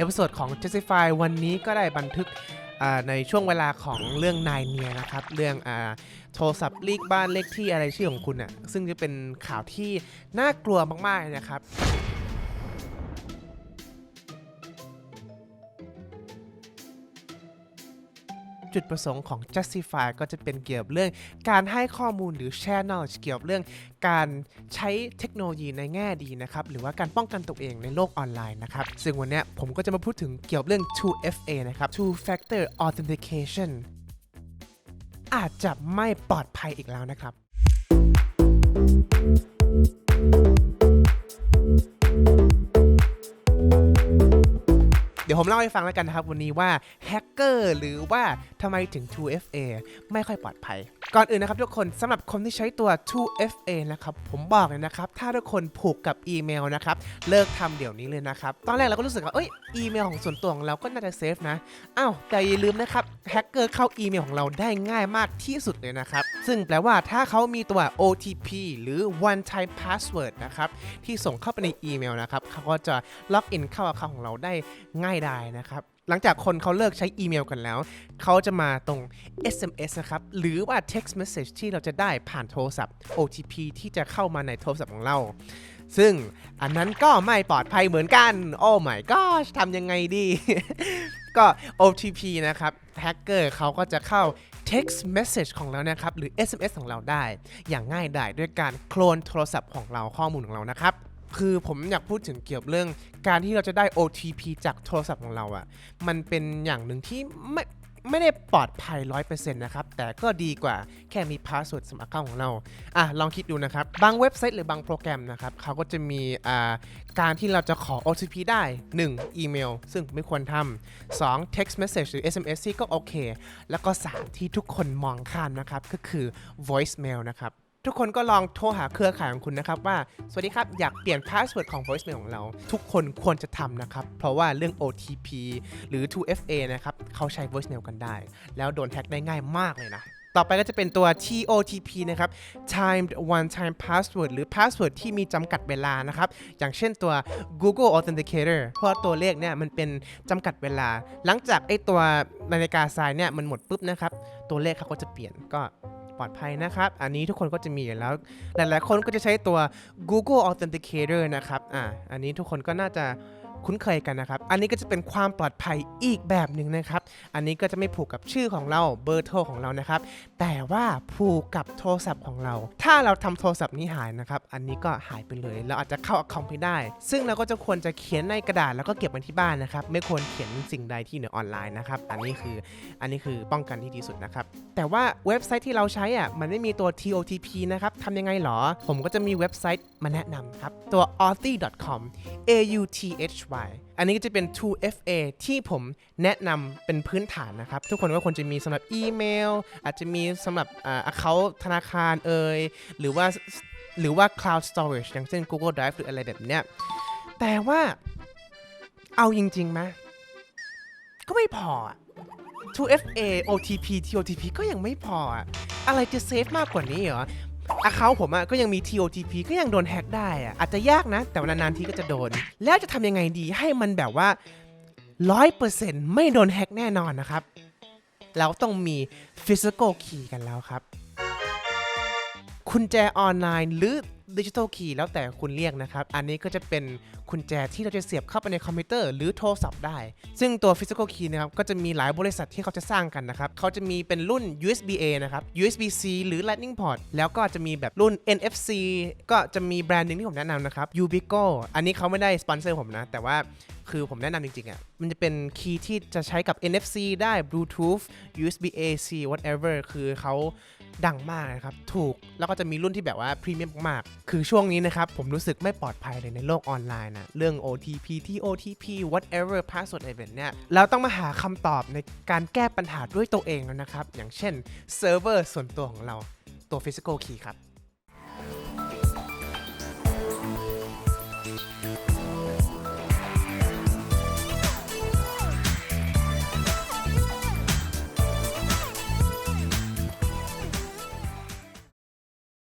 เอพิโซดของ Justify วันนี้ก็ได้บันทึกในช่วงเวลาของเรื่องนายเนียนะครับ เรื่องอโทรศัพท์ลีกบ้านเลขที่อะไรชื่อของคุณอะซึ่งจะเป็นข่าวที่น่ากลัวมากๆนะครับ จุดประสงค์ของ Justify ก็จะเป็นเกี่ยวกับเรื่องการให้ข้อมูลหรือ share knowledge เกี่ยวกับเรื่องการใช้เทคโนโลยีในแง่ดีนะครับ หรือว่าการป้องกันตัวเองในโลกออนไลน์นะครับ ซึ่งวันนี้ผมก็จะมาพูดถึงเกี่ยวกับเรื่อง 2FA นะครับ Two Factor Authentication อาจจะไม่ปลอดภัยอีกแล้วนะครับ ผมเล่าให้ฟังแล้วกันนะครับวันนี้ว่าแฮกเกอร์หรือว่าทำไมถึง 2FA ไม่ค่อยปลอดภัย ก่อนอื่นนะครับทุกคนสำหรับคนที่ใช้ตัว 2FA นะครับผมบอกเลยนะครับ ถ้าทุกคนผูกกับอีเมลนะครับ เลิกทำเดี๋ยวนี้เลยนะครับ ตอนแรกเราก็รู้สึกว่าเอ้ยอีเมลของส่วนตัวของเราก็น่าจะเซฟนะอ้าวแต่อย่าลืมนะครับแฮกเกอร์เข้าอีเมลของเราได้ง่ายมากที่สุดเลยนะครับ ซึ่งแปลว่าถ้าเขามีตัว OTP หรือ one time password นะครับที่ส่งเข้าไปในอีเมลนะครับเขาก็จะล็อกอินเข้า account ของเราได้ง่ายด้ายนะครับหลังจากคนเขาเลิกใช้อีเมลกันแล้ว เขาจะมาตรง SMS นะครับ หรือว่า text message ที่เราจะได้ผ่านโทรศัพท์ OTP ที่จะเข้ามาในโทรศัพท์ของเรา ซึ่งอันนั้นก็ไม่ปลอดภัยเหมือนกัน โอ้ my gosh ทำยังไงดี ก็ OTP นะครับแฮกเกอร์เขาก็จะเข้า text message ของเรานะครับ หรือ SMS ของเราได้ อย่างง่ายดายด้วยการโคลนโทรศัพท์ของเราข้อมูลของเรานะครับ คือผมอยากพูดถึงเกี่ยวกับเรื่อง การที่เราจะได้ OTP จากโทรศัพท์ของเราอะ่ะ มันเป็นอย่างหนึ่งที่ไม่ไม่ได้ปลอดภัย 100%นะครับ แต่ก็ดีกว่าแค่มีพาสเวิร์ดสมัครเข้าของเรา อะ ลองคิดดูนะครับ บางเว็บไซต์หรือบางโปรแกรมนะครับ เขาก็จะมีอ่าการที่เราจะขอ OTP ได้ 1. อีเมล ซึ่งไม่ควรทำ 2. text message หรือ SMS ที่ก็โอเค แล้วก็ 3 ที่ทุกคนมองข้ามนะครับ ก็คือ voicemail นะครับ ทุกคนก็ลองโทรหาเครือข่ายของคุณนะครับว่า สวัสดีครับ อยากเปลี่ยนพาสเวิร์ดของ voicemail ของเรา ทุกคนควรจะทำนะครับ เพราะว่าเรื่อง OTP หรือ 2FA นะครับ เขาใช้ voicemail กันได้ แล้วโดนแฮ็กได้ง่ายมากเลยนะ ต่อไปก็จะเป็นตัว TOTP นะครับ timed one time password หรือ password ที่มีจำกัดเวลานะครับ อย่างเช่นตัว Google Authenticator เพราะตัวเลขเนี่ยมันเป็นจำกัดเวลา หลังจากไอตัวนาฬิกาทรายเนี่ยมันหมดปุ๊บนะครับ ตัวเลขเขาก็จะเปลี่ยนก็ ปลอดภัยนะครับ อันนี้ทุกคนก็จะมีอยู่แล้ว หลายๆ คนก็จะใช้ตัว Google Authenticator นะครับ อ่า อันนี้ทุกคนก็น่าจะ คุ้นเคยกันนะครับ อันนี้ก็จะเป็นความปลอดภัยอีกแบบหนึ่งนะครับ อันนี้ก็จะไม่ผูกกับชื่อของเราเบอร์โทรของเรานะครับ แต่ว่าผูกกับโทรศัพท์ของเรา ถ้าเราทำโทรศัพท์นี้หายนะครับ อันนี้ก็หายไปเลย เราอาจจะเข้า account ไม่ได้ ซึ่งเราก็จะควรจะเขียนในกระดาษแล้วก็เก็บไว้ที่บ้านนะครับ ไม่ควรเขียนสิ่งใดที่อยู่ในออนไลน์นะครับ อันนี้คือ อันนี้คือป้องกันที่ดีสุดนะครับ แต่ว่าเว็บไซต์ที่เราใช้อะ มันไม่มีตัว TOTP นะครับทำยังไงหรอ ผมก็จะมีเว็บไซต์มาแนะนำครับ ตัว authy.com a u t h y อันนี้ก็จะเป็น 2FA ที่ผมแนะนำเป็นพื้นฐานนะครับ ทุกคนก็ควรจะมีสำหรับอีเมล อาจจะมีสำหรับอ่า account ธนาคารเอ่ยหรือว่าหรือว่า cloud storage อย่างเช่น Google Drive หรืออะไรแบบเนี้ย แต่ว่าเอาจริงๆไหมก็ไม่พอ 2FA OTP TOTP ก็ยังไม่พอ อะอะไรจะเซฟมากกว่านี้เหรอ อาเคาผมอะก็ยังมี TOTP ก็ยังโดนแฮ็กได้อะอาจจะยากนะ แต่ว่านานๆทีก็จะโดน แล้วจะทำยังไงดีให้มันแบบว่า 100%ไม่โดนแฮ็กแน่นอนนะครับ เราต้องมี Physical Key กันแล้วครับ คุณแจออนไลน์หรือ ดิจิทัลคีย์แล้วแต่คุณเรียกนะครับ อันนี้ก็จะเป็นกุญแจที่เราจะเสียบเข้าไปในคอมพิวเตอร์หรือโทรศัพท์ได้ ซึ่งตัว Physical Key นะครับก็จะมีหลายบริษัทที่เขาจะสร้างกันนะครับ เขาจะมีเป็นรุ่น USB A นะครับ USB C หรือ Lightning Port แล้วก็จะมีแบบรุ่น NFC ก็จะมีแบรนด์หนึ่งที่ผมแนะนำนะครับ Ubico อันนี้เขาไม่ได้สปอนเซอร์ผมนะ แต่ว่าคือผมแนะนำจริงๆอะมันจะเป็นคีย์ที่จะใช้กับ NFC ได้ Bluetooth USB AC whatever คือเขา ดังมากนะครับ ถูกแล้วก็จะมีรุ่นที่แบบว่าพรีเมียมมาก คือช่วงนี้นะครับ ผมรู้สึกไม่ปลอดภัยเลยในโลกออนไลน์นะ เรื่อง OTP ที่ OTP whatever password อะไรแบบเนี่ยเราต้องมาหาคำตอบในการแก้ปัญหาด้วยตัวเองแล้วนะครับ อย่างเช่นเซิร์ฟเวอร์ส่วนตัวของเราตัว physical key ครับ